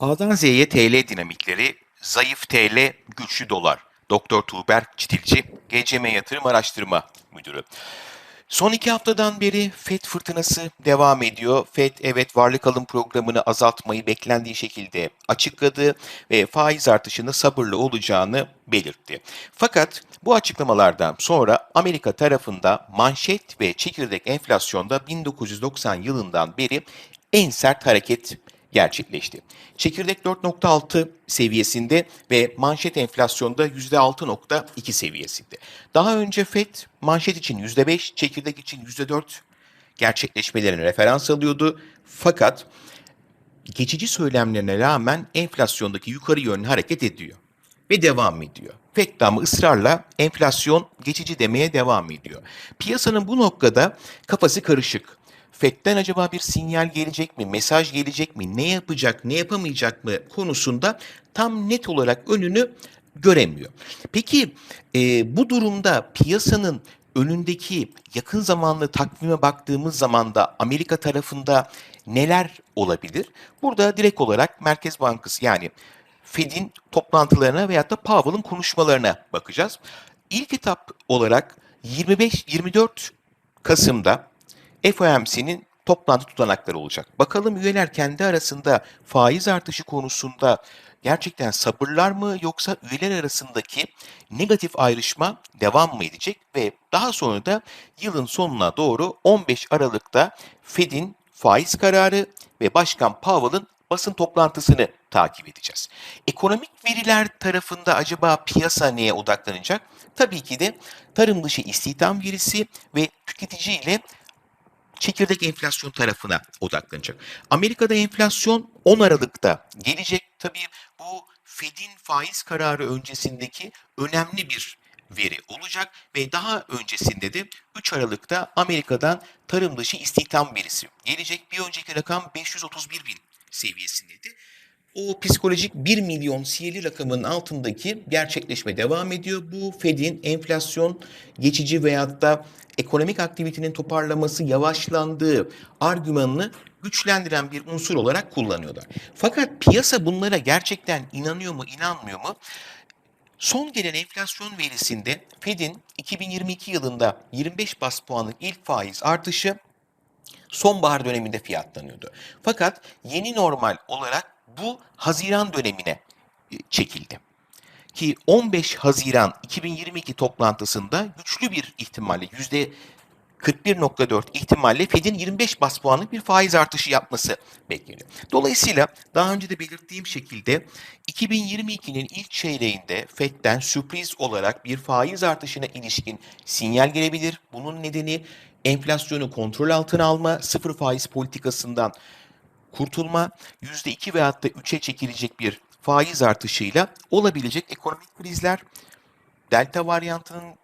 A'dan Z'ye TL dinamikleri, zayıf TL, güçlü dolar. Doktor Tuğberk Çitilci, GCM Yatırım Araştırma Müdürü. Son iki haftadan beri FED fırtınası devam ediyor. FED evet varlık alım programını azaltmayı beklendiği şekilde açıkladı ve faiz artışında sabırlı olacağını belirtti. Fakat bu açıklamalardan sonra Amerika tarafında manşet ve çekirdek enflasyonda 1990 yılından beri en sert hareket gerçekleşti. Çekirdek 4.6 seviyesinde ve manşet enflasyonda %6.2 seviyesinde. Daha önce FED manşet için %5, çekirdek için %4 gerçekleşmelerini referans alıyordu. Fakat geçici söylemlerine rağmen enflasyondaki yukarı yönlü hareket ediyor ve devam ediyor. FED damı ısrarla enflasyon geçici demeye devam ediyor. Piyasanın bu noktada kafası karışık. FED'den acaba bir sinyal gelecek mi, mesaj gelecek mi, ne yapacak, ne yapamayacak mı konusunda tam net olarak önünü göremiyor. Peki e, bu durumda piyasanın önündeki yakın zamanlı takvime baktığımız zaman da Amerika tarafında neler olabilir? Burada direkt olarak Merkez Bankası yani Fed'in toplantılarına veyahut da Powell'ın konuşmalarına bakacağız. İlk etap olarak 25-24 Kasım'da FOMC'nin toplantı tutanakları olacak. Bakalım üyeler kendi arasında faiz artışı konusunda gerçekten sabırlar mı yoksa üyeler arasındaki negatif ayrışma devam mı edecek ve daha sonra da yılın sonuna doğru 15 Aralık'ta Fed'in faiz kararı ve Başkan Powell'ın basın toplantısını takip edeceğiz. Ekonomik veriler tarafında acaba piyasa neye odaklanacak? Tabii ki de tarım dışı istihdam verisi ve tüketici ile çekirdek enflasyon tarafına odaklanacak. Amerika'da enflasyon 10 Aralık'ta gelecek. Tabii bu Fed'in faiz kararı öncesindeki önemli bir veri olacak ve daha öncesinde de 3 Aralık'ta Amerika'dan tarım dışı istihdam verisi gelecek. Bir önceki rakam 531 bin seviyesindeydi. O psikolojik 1 milyon siyeli rakamın altındaki gerçekleşme devam ediyor. Bu Fed'in enflasyon geçici veyahut da ekonomik aktivitenin toparlaması yavaşlandığı argümanını güçlendiren bir unsur olarak kullanıyorlar. Fakat piyasa bunlara gerçekten inanıyor mu, inanmıyor mu? Son gelen enflasyon verisinde Fed'in 2022 yılında 25 bas puanlık ilk faiz artışı sonbahar döneminde fiyatlanıyordu. Fakat yeni normal olarak bu Haziran dönemine e, çekildi. Ki 15 Haziran 2022 toplantısında güçlü bir ihtimalle yüzde 41.4 ihtimalle Fed'in 25 bas puanlık bir faiz artışı yapması bekleniyor. Dolayısıyla daha önce de belirttiğim şekilde 2022'nin ilk çeyreğinde Fed'den sürpriz olarak bir faiz artışına ilişkin sinyal gelebilir. Bunun nedeni enflasyonu kontrol altına alma, sıfır faiz politikasından kurtulma, %2 veyahut da 3'e çekilecek bir faiz artışıyla olabilecek ekonomik krizler, delta varyantının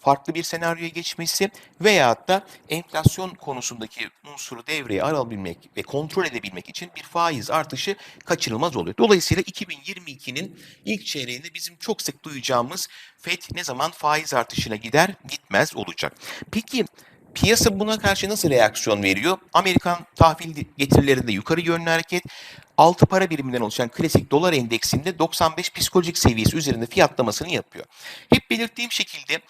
farklı bir senaryoya geçmesi veyahut da enflasyon konusundaki unsuru devreye alabilmek ve kontrol edebilmek için bir faiz artışı kaçınılmaz oluyor. Dolayısıyla 2022'nin ilk çeyreğinde bizim çok sık duyacağımız FED ne zaman faiz artışına gider gitmez olacak. Peki Piyasa buna karşı nasıl reaksiyon veriyor? Amerikan tahvil getirilerinde yukarı yönlü hareket, 6 para biriminden oluşan klasik dolar endeksinde 95 psikolojik seviyesi üzerinde fiyatlamasını yapıyor. Hep belirttiğim şekilde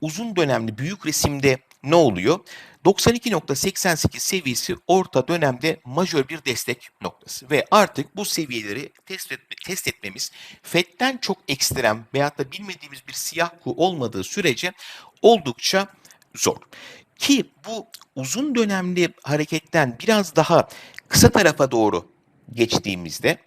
uzun dönemli büyük resimde ne oluyor? 92.88 seviyesi orta dönemde majör bir destek noktası ve artık bu seviyeleri test, etme, test etmemiz FED'den çok ekstrem veyahut da bilmediğimiz bir siyah kuğu olmadığı sürece oldukça zor. Ki bu uzun dönemli hareketten biraz daha kısa tarafa doğru geçtiğimizde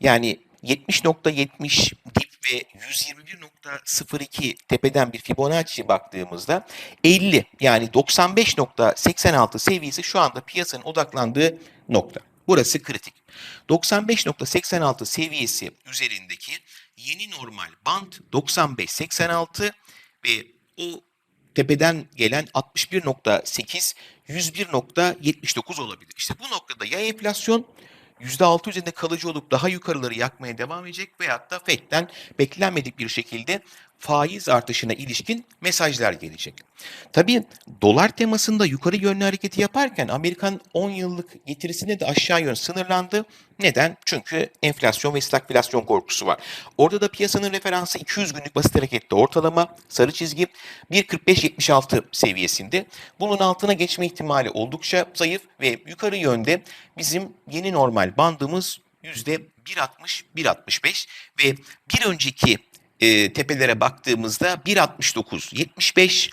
yani 70.70 dip ve 121.02 tepeden bir Fibonacci baktığımızda 50 yani 95.86 seviyesi şu anda piyasanın odaklandığı nokta. Burası kritik. 95.86 seviyesi üzerindeki yeni normal band 95.86 ve o tepeden gelen 61.8, 101.79 olabilir. İşte bu noktada ya enflasyon %6 üzerinde kalıcı olup daha yukarıları yakmaya devam edecek veyahut da FED'den beklenmedik bir şekilde faiz artışına ilişkin mesajlar gelecek. Tabii dolar temasında yukarı yönlü hareketi yaparken Amerikan 10 yıllık getirisine de aşağı yön sınırlandı. Neden? Çünkü enflasyon ve stagflasyon korkusu var. Orada da piyasanın referansı 200 günlük basit hareketli ortalama sarı çizgi 1.45-76 seviyesinde. Bunun altına geçme ihtimali oldukça zayıf ve yukarı yönde bizim yeni normal bandımız %1.60-1.65 ve bir önceki e, tepelere baktığımızda 1.69-75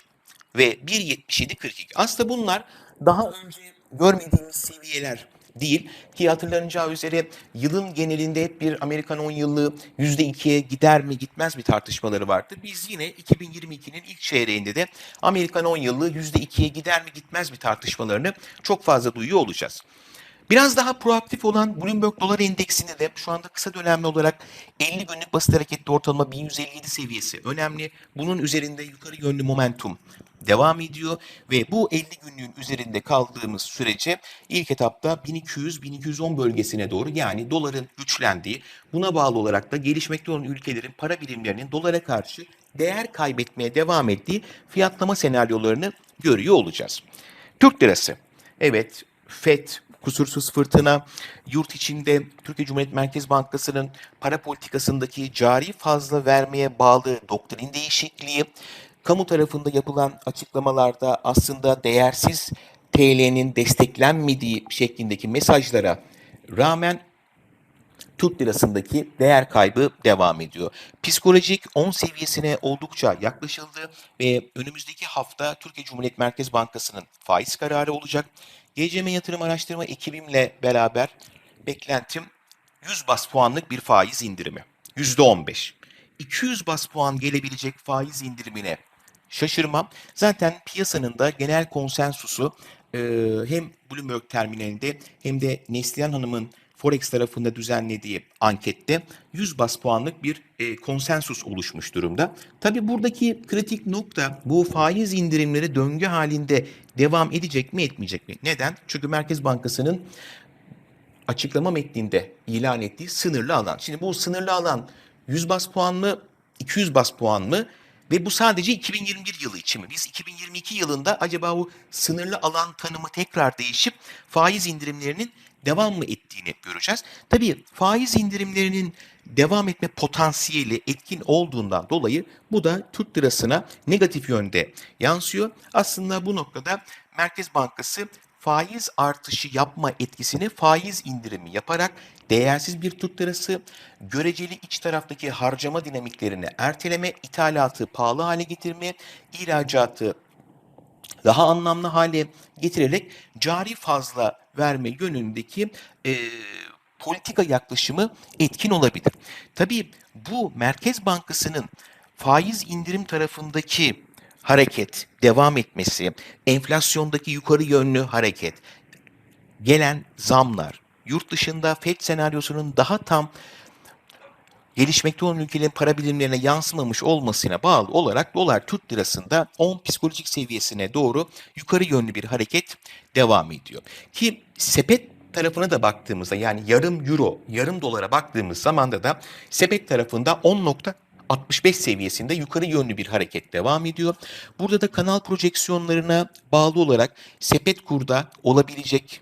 ve 1.77-42. Aslında bunlar daha önce görmediğimiz seviyeler değil ki hatırlanacağı üzere yılın genelinde hep bir Amerikan 10 yıllığı %2'ye gider mi gitmez mi tartışmaları vardı. Biz yine 2022'nin ilk çeyreğinde de Amerikan 10 yıllığı %2'ye gider mi gitmez mi tartışmalarını çok fazla duyuyor olacağız. Biraz daha proaktif olan Bloomberg Dolar Endeksinde de şu anda kısa dönemli olarak 50 günlük basit hareketli ortalama 1157 seviyesi önemli. Bunun üzerinde yukarı yönlü momentum devam ediyor ve bu 50 günlüğün üzerinde kaldığımız sürece ilk etapta 1200-1210 bölgesine doğru yani doların güçlendiği buna bağlı olarak da gelişmekte olan ülkelerin para birimlerinin dolara karşı değer kaybetmeye devam ettiği fiyatlama senaryolarını görüyor olacağız. Türk lirası. Evet FED kusursuz fırtına, yurt içinde Türkiye Cumhuriyet Merkez Bankası'nın para politikasındaki cari fazla vermeye bağlı doktrin değişikliği, kamu tarafında yapılan açıklamalarda aslında değersiz TL'nin desteklenmediği şeklindeki mesajlara rağmen Türk lirasındaki değer kaybı devam ediyor. Psikolojik 10 seviyesine oldukça yaklaşıldı ve önümüzdeki hafta Türkiye Cumhuriyet Merkez Bankası'nın faiz kararı olacak. GCM Yatırım Araştırma ekibimle beraber beklentim 100 bas puanlık bir faiz indirimi. %15. 200 bas puan gelebilecek faiz indirimine şaşırmam. Zaten piyasanın da genel konsensusu e, hem Bloomberg terminalinde hem de Neslihan Hanım'ın Forex tarafında düzenlediği ankette 100 bas puanlık bir e, konsensus oluşmuş durumda. Tabi buradaki kritik nokta bu faiz indirimleri döngü halinde devam edecek mi etmeyecek mi? Neden? Çünkü Merkez Bankası'nın açıklama metninde ilan ettiği sınırlı alan. Şimdi bu sınırlı alan 100 bas puan mı, 200 bas puan mı? Ve bu sadece 2021 yılı için mi? Biz 2022 yılında acaba bu sınırlı alan tanımı tekrar değişip faiz indirimlerinin devam mı ettiğini göreceğiz. Tabii faiz indirimlerinin devam etme potansiyeli etkin olduğundan dolayı bu da Türk lirasına negatif yönde yansıyor. Aslında bu noktada Merkez Bankası faiz artışı yapma etkisini faiz indirimi yaparak değersiz bir Türk lirası, göreceli iç taraftaki harcama dinamiklerini erteleme, ithalatı pahalı hale getirme, ihracatı daha anlamlı hale getirerek cari fazla verme yönündeki e, politika yaklaşımı etkin olabilir. Tabii bu Merkez Bankası'nın faiz indirim tarafındaki hareket devam etmesi, enflasyondaki yukarı yönlü hareket, gelen zamlar, yurt dışında FED senaryosunun daha tam gelişmekte olan ülkelerin para birimlerine yansımamış olmasına bağlı olarak dolar Türk lirasında 10 psikolojik seviyesine doğru yukarı yönlü bir hareket devam ediyor. Ki sepet tarafına da baktığımızda yani yarım euro, yarım dolara baktığımız zamanda da sepet tarafında 10 65 seviyesinde yukarı yönlü bir hareket devam ediyor. Burada da kanal projeksiyonlarına bağlı olarak sepet kurda olabilecek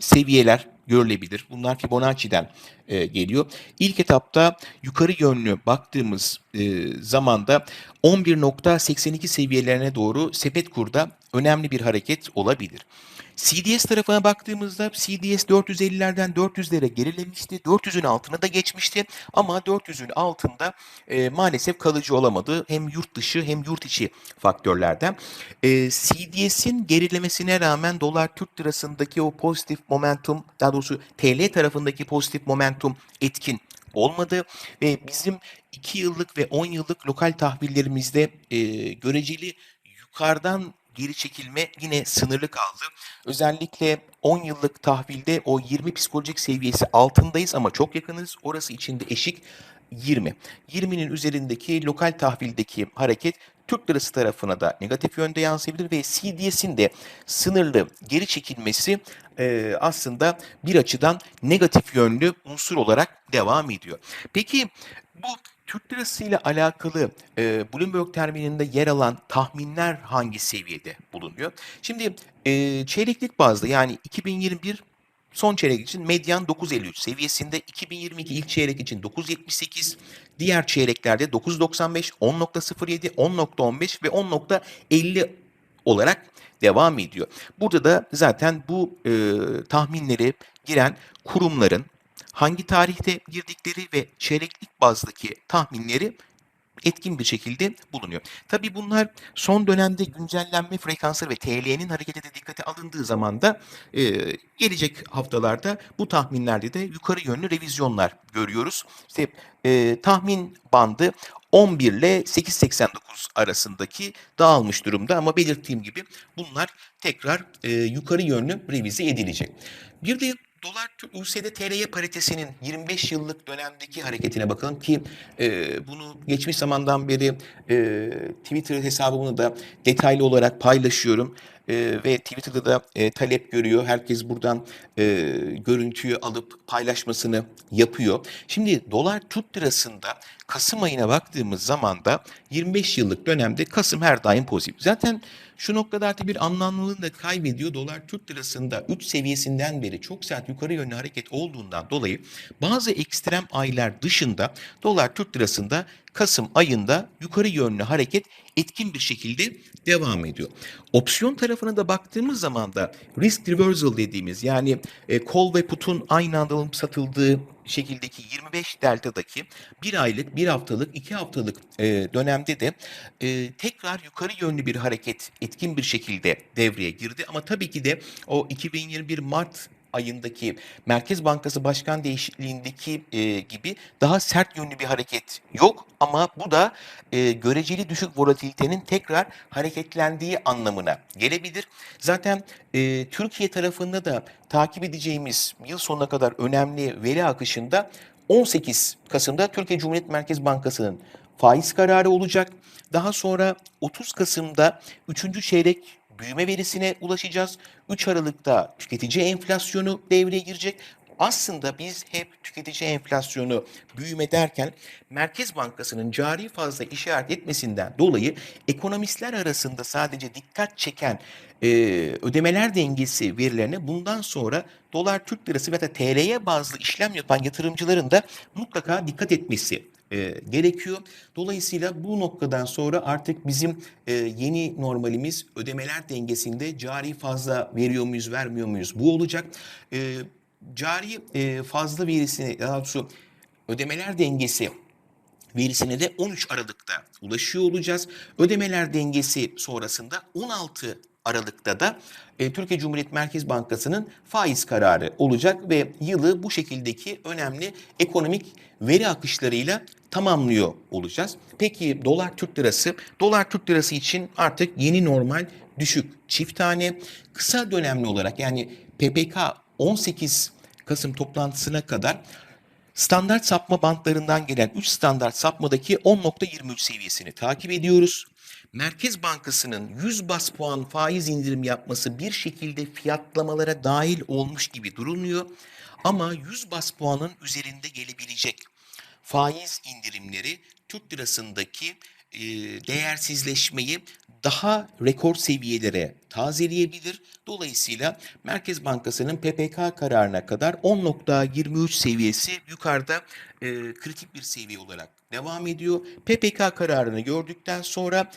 seviyeler görülebilir. Bunlar Fibonacci'den e, geliyor. İlk etapta yukarı yönlü baktığımız e, zamanda 11.82 seviyelerine doğru sepet kurda önemli bir hareket olabilir. CDS tarafına baktığımızda CDS 450'lerden 400'lere gerilemişti. 400'ün altına da geçmişti ama 400'ün altında e, maalesef kalıcı olamadı. Hem yurt dışı hem yurt içi faktörlerden. E, CDS'in gerilemesine rağmen dolar Türk lirasındaki o pozitif momentum daha doğrusu TL tarafındaki pozitif momentum etkin olmadı ve bizim 2 yıllık ve 10 yıllık lokal tahvillerimizde e, göreceli yukarıdan geri çekilme yine sınırlı kaldı. Özellikle 10 yıllık tahvilde o 20 psikolojik seviyesi altındayız ama çok yakınız. Orası içinde eşik 20. 20'nin üzerindeki lokal tahvildeki hareket Türk lirası tarafına da negatif yönde yansıyabilir ve CDS'in de sınırlı geri çekilmesi e, aslında bir açıdan negatif yönlü unsur olarak devam ediyor. Peki bu Türk lirası ile alakalı e, Bloomberg termininde yer alan tahminler hangi seviyede bulunuyor? Şimdi e, çeyreklik bazda yani 2021 son çeyrek için medyan 9.53 seviyesinde, 2022 ilk çeyrek için 9.78, diğer çeyreklerde 9.95, 10.07, 10.15 ve 10.50 olarak devam ediyor. Burada da zaten bu e, tahminleri giren kurumların hangi tarihte girdikleri ve çeyreklik bazdaki tahminleri etkin bir şekilde bulunuyor. Tabii bunlar son dönemde güncellenme frekansları ve TL'nin hareketi de dikkate alındığı zaman da e, gelecek haftalarda bu tahminlerde de yukarı yönlü revizyonlar görüyoruz. İşte e, tahmin bandı 11 ile 8.89 arasındaki dağılmış durumda ama belirttiğim gibi bunlar tekrar e, yukarı yönlü revize edilecek. Bir de dolar USD TL'ye paritesinin 25 yıllık dönemdeki hareketine bakalım ki e, bunu geçmiş zamandan beri e, Twitter hesabımını da detaylı olarak paylaşıyorum. E, ve Twitter'da da e, talep görüyor. Herkes buradan e, görüntüyü alıp paylaşmasını yapıyor. Şimdi dolar Türk lirasında Kasım ayına baktığımız zaman da 25 yıllık dönemde Kasım her daim pozitif. Zaten şu noktada artık bir anlamlılığını da kaybediyor. Dolar Türk lirasında 3 seviyesinden beri çok sert yukarı yönlü hareket olduğundan dolayı bazı ekstrem aylar dışında dolar Türk lirasında Kasım ayında yukarı yönlü hareket etkin bir şekilde devam ediyor. Opsiyon tarafına da baktığımız zaman da risk reversal dediğimiz yani e, call ve put'un aynı anda satıldığı şekildeki 25 delta'daki bir aylık, bir haftalık, iki haftalık e, dönemde de e, tekrar yukarı yönlü bir hareket etkin bir şekilde devreye girdi. Ama tabii ki de o 2021 Mart ayındaki Merkez Bankası Başkan değişikliğindeki e, gibi daha sert yönlü bir hareket yok ama bu da e, göreceli düşük volatilitenin tekrar hareketlendiği anlamına gelebilir. Zaten e, Türkiye tarafında da takip edeceğimiz yıl sonuna kadar önemli veri akışında 18 Kasım'da Türkiye Cumhuriyet Merkez Bankası'nın faiz kararı olacak. Daha sonra 30 Kasım'da 3. çeyrek büyüme verisine ulaşacağız. 3 Aralık'ta tüketici enflasyonu devreye girecek. Aslında biz hep tüketici enflasyonu büyüme derken Merkez Bankası'nın cari fazla işaret etmesinden dolayı ekonomistler arasında sadece dikkat çeken e, ödemeler dengesi verilerine bundan sonra dolar Türk lirası ve TL'ye bazlı işlem yapan yatırımcıların da mutlaka dikkat etmesi e, gerekiyor. Dolayısıyla bu noktadan sonra artık bizim e, yeni normalimiz ödemeler dengesinde cari fazla veriyor muyuz, vermiyor muyuz? Bu olacak. E, cari e, fazla verisini, daha doğrusu ödemeler dengesi verisine de 13 Aralık'ta ulaşıyor olacağız. Ödemeler dengesi sonrasında 16 Aralık'ta da e, Türkiye Cumhuriyet Merkez Bankası'nın faiz kararı olacak ve yılı bu şekildeki önemli ekonomik veri akışlarıyla tamamlıyor olacağız. Peki dolar Türk lirası, dolar Türk lirası için artık yeni normal düşük çift tane kısa dönemli olarak yani PPK 18 Kasım toplantısına kadar standart sapma bantlarından gelen 3 standart sapmadaki 10.23 seviyesini takip ediyoruz. Merkez Bankası'nın 100 bas puan faiz indirim yapması bir şekilde fiyatlamalara dahil olmuş gibi duruluyor. Ama 100 bas puanın üzerinde gelebilecek faiz indirimleri Türk lirasındaki e, değersizleşmeyi daha rekor seviyelere tazeleyebilir. Dolayısıyla Merkez Bankası'nın PPK kararına kadar 10.23 seviyesi yukarıda e, kritik bir seviye olarak devam ediyor. PPK kararını gördükten sonra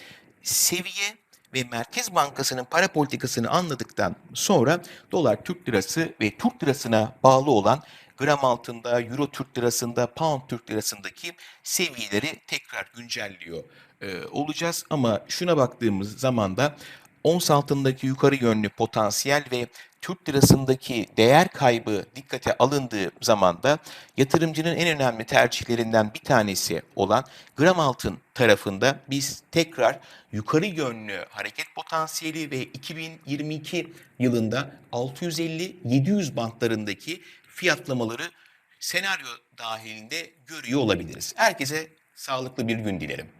seviye ve Merkez Bankası'nın para politikasını anladıktan sonra dolar Türk lirası ve Türk lirasına bağlı olan gram altında, euro Türk lirasında, pound Türk lirasındaki seviyeleri tekrar güncelliyor e, olacağız. Ama şuna baktığımız zaman da ons altındaki yukarı yönlü potansiyel ve Türk lirasındaki değer kaybı dikkate alındığı zaman da yatırımcının en önemli tercihlerinden bir tanesi olan gram altın tarafında biz tekrar yukarı yönlü hareket potansiyeli ve 2022 yılında 650-700 bantlarındaki fiyatlamaları senaryo dahilinde görüyor olabiliriz. Herkese sağlıklı bir gün dilerim.